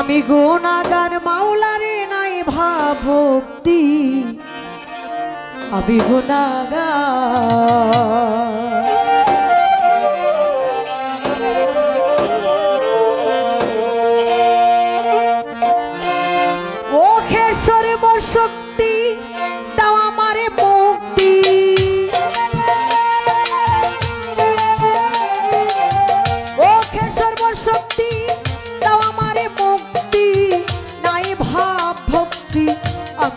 আমি গুণাগার মাওলারে নাই ভাব ভক্তি আমি গুণাগার। ও সর্বশক্তি দাও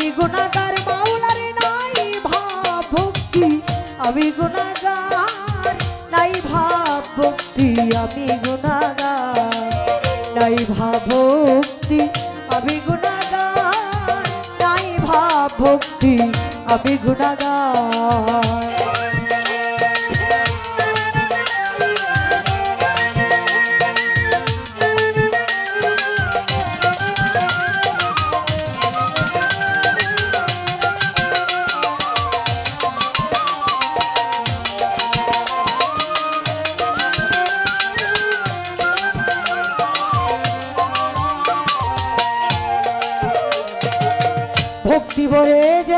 আমি গুণাগার মাওলারে নাই ভাব ভক্তি আমি গুণাগার নাই ভাব ভক্তি আমি গুণাগার নাই ভাব ভক্তি আমি গুণাগার নাই ভাব ভক্তি আমি গুণাগার।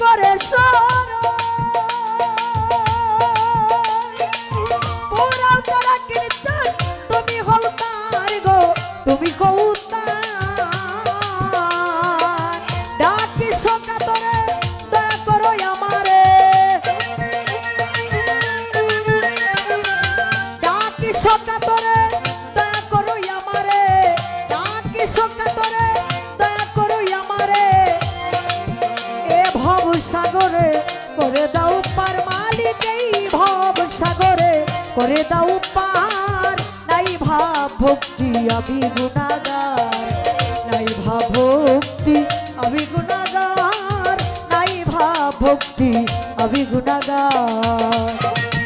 করে শোনো ভব সাগরে করে দাও পার মালিক এই ভব সাগরে করে দাও পার নাই ভাব ভক্তি, আমি গুণাগার। নাই ভাব ভক্তি, আমি গুণাগার। নাই ভাব ভক্তি, আমি গুণাগার।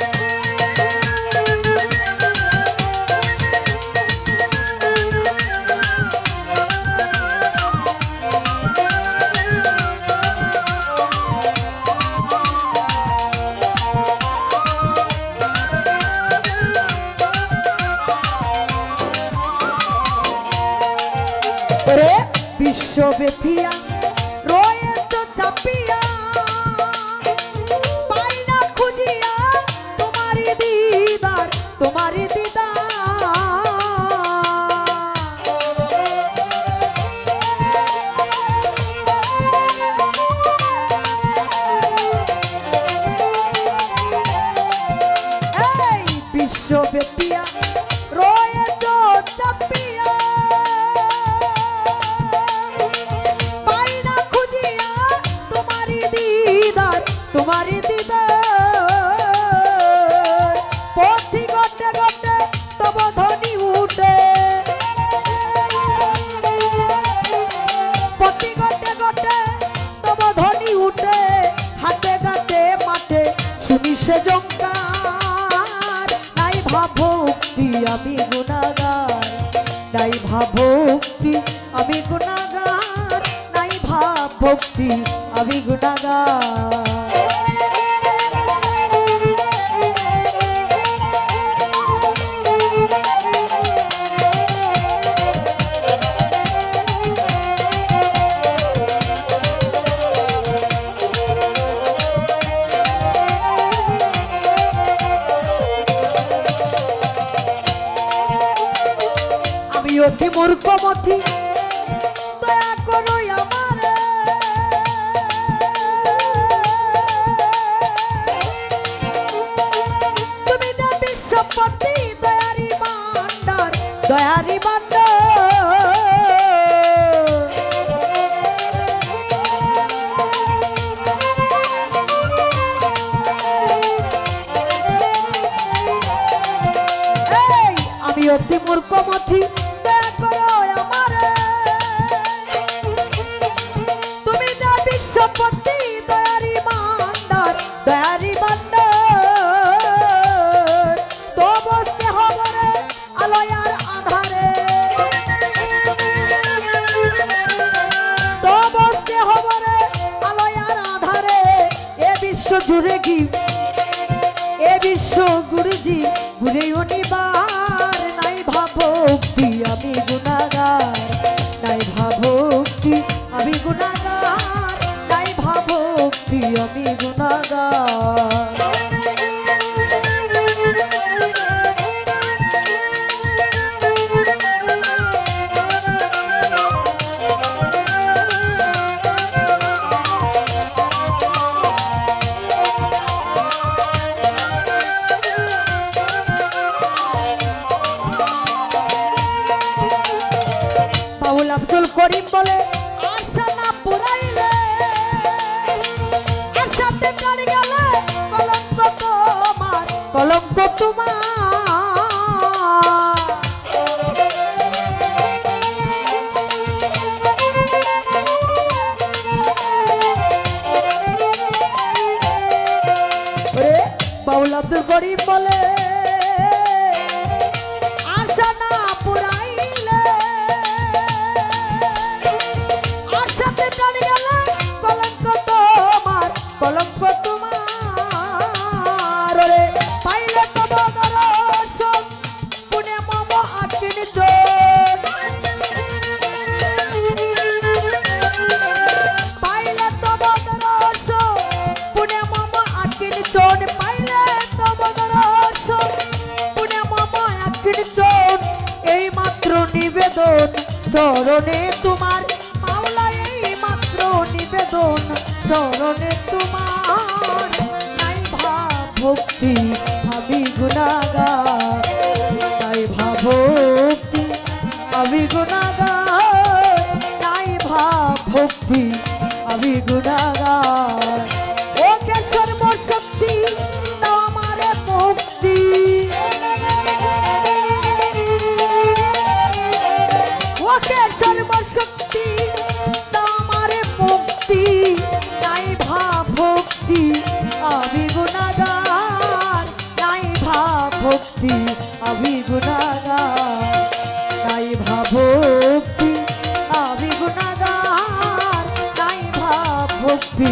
নাই প্রিয়তি মূর্খমতি দয়া করো আমার। তুমি না বিশ্বপতি দয়ারি মান্ডার দয়ারি মূর্খমথি জুড়ে কি এ বিশ্ব গুরুজি ঘুরে অনিবার আমি গুণাগার। তোমার চরণে তোমার মাওলা এই মাত্র নিবেদন। চরণে তোমার নাই ভাব ভক্তি ভাবি গুণাগার। নাই ভাব ভক্তি ভাবি নাই ভাব ভক্তি ভাবি গুণাগার। আমি গুণাগার নাই ভাব ভক্তি আমি গুণাগার নাই ভাব ভক্তি আমি গুণাগার নাই ভাব ভক্তি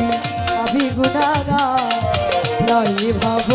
আমি গুণাগার নাই ভাব